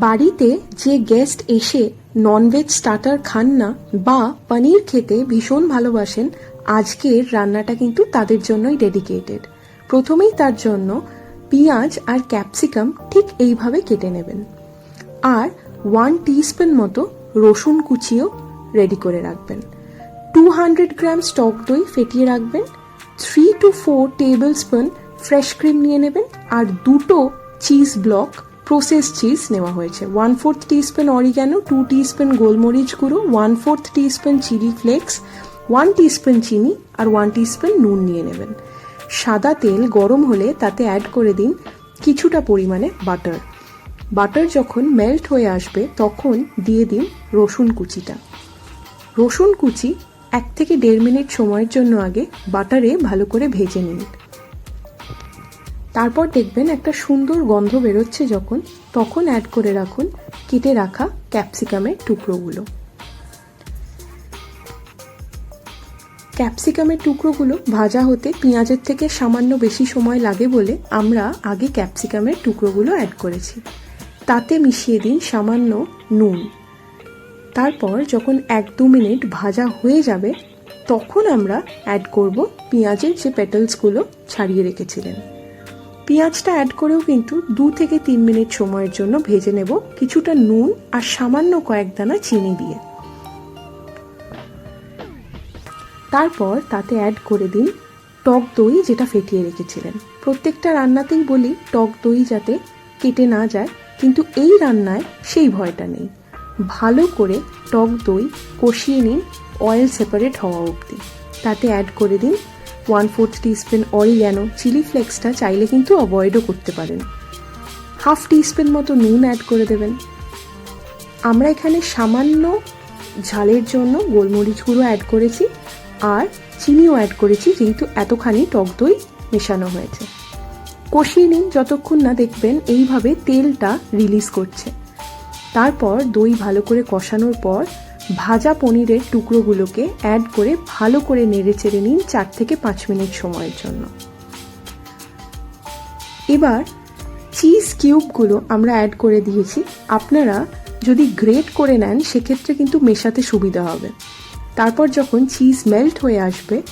বাড়িতে যে গেস্ট এসে ননভেজ স্টার্টার খান না বা পনির খেতে ভীষণ ভালোবাসেন, আজকের রান্নাটা কিন্তু তাদের জন্যই ডেডিকেটেড প্রথমেই তার জন্য পেঁয়াজ আর ক্যাপসিকাম ঠিক এইভাবে কেটে নেবেন। আর ওয়ান টিস্পুন মতো রসুন কুচিও রেডি করে রাখবেন। টু হান্ড্রেড গ্রাম স্টক দই ফেটিয়ে রাখবেন। Three to four tablespoon fresh cream নিয়ে নেবেন। আর দুটো চিজ ব্লক প্রসেস চিজ নেওয়া হয়েছে। One fourth teaspoon oregano two teaspoon গোলমরিচ গুঁড়ো one fourth teaspoon chili flakes one teaspoon চিনি আর ওয়ান টিস্পুন নুন নিয়ে নেবেন। সাদা তেল গরম হলে তাতে অ্যাড করে দিন কিছুটা পরিমাণে বাটার বাটার যখন মেল্ট হয়ে আসবে, তখন দিয়ে দিন রসুন কুচিটা। রসুন কুচি এক থেকে দেড় মিনিট সময়ের জন্য আগে বাটারে ভালো করে ভেজে নিন। তারপর দেখবেন একটা সুন্দর গন্ধ বেরোচ্ছে যখন, তখন অ্যাড করে রাখুন, কেটে রাখা ক্যাপসিকামের টুকরোগুলো। ক্যাপসিকামের টুকরোগুলো ভাজা হতে পেঁয়াজের থেকে সামান্য বেশি সময় লাগে বলে আমরা আগে ক্যাপসিকামের টুকরোগুলো অ্যাড করেছি। তাতে মিশিয়ে দিন সামান্য নুন। তারপর যখন এক দু মিনিট ভাজা হয়ে যাবে, তখন আমরা অ্যাড করব পেঁয়াজের যে পেটেলসগুলো ছাড়িয়ে রেখেছিলেন। পেঁয়াজটা অ্যাড করেও কিন্তু দু থেকে তিন মিনিট সময়ের জন্য ভেজে নেব কিছুটা নুন আর সামান্য কয়েক দানা চিনি দিয়ে। তারপর তাতে অ্যাড করে দিন টক দই যেটা ফেটিয়ে রেখেছিলেন। প্রত্যেকটা রান্নাতেই বলি টক দই যাতে কেটে না যায়, কিন্তু এই রান্নায় সেই ভয়টা নেই। ভালো করে টক দই কষিয়ে নিন অয়েল সেপারেট হওয়া অবধি। তাতে অ্যাড করে দিন one fourth teaspoon oregano chili ফ্লেক্সটা চাইলে কিন্তু অ্যাভয়েডও করতে পারেন। হাফ টিস্পুন মতো নুন অ্যাড করে দেবেন। আমরা এখানে সামান্য ঝালের জন্য গোলমরিচ গুঁড়ো অ্যাড করেছি আর চিনিও অ্যাড করেছি, যেহেতু এতখানি টক দই মেশানো হয়েছে। কষিয়ে নিন যতক্ষণ না দেখবেন এইভাবে তেলটা রিলিজ করছে। তারপর দই ভালো করে কষানোর পর ভাজা পনিরের টুকরোগুলোকে অ্যাড করে ভালো করে নেড়ে চেড়ে নিন চার থেকে পাঁচ মিনিট সময়ের জন্য। এবার চিজ কিউবগুলো আমরা অ্যাড করে দিয়েছি। আপনারা যদি গ্রেট করে নেন, সেক্ষেত্রে কিন্তু মেশাতে সুবিধা হবে। তারপর যখন চিজ মেল্ট হয়ে আসবে,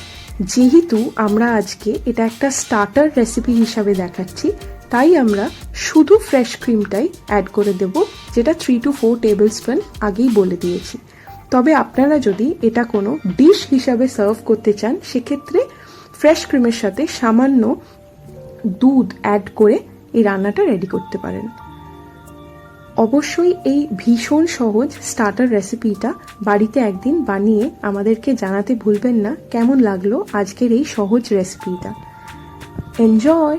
যেহেতু আমরা আজকে এটা একটা স্টার্টার রেসিপি হিসাবে দেখাচ্ছি, তাই আমরা শুধু ফ্রেশ ক্রিমটাই অ্যাড করে দেব, যেটা three to four tablespoon আগেই বলে দিয়েছি। তবে আপনারা যদি এটা কোনো ডিশ হিসাবে সার্ভ করতে চান, সেক্ষেত্রে ফ্রেশ ক্রিমের সাথে সামান্য দুধ অ্যাড করে এই রান্নাটা রেডি করতে পারেন। অবশ্যই এই ভীষণ সহজ স্টার্টার রেসিপিটা বাড়িতে একদিন বানিয়ে আমাদেরকে জানাতে ভুলবেন না। কেমন লাগল আজকের এই সহজ রেসিপিটা এনজয়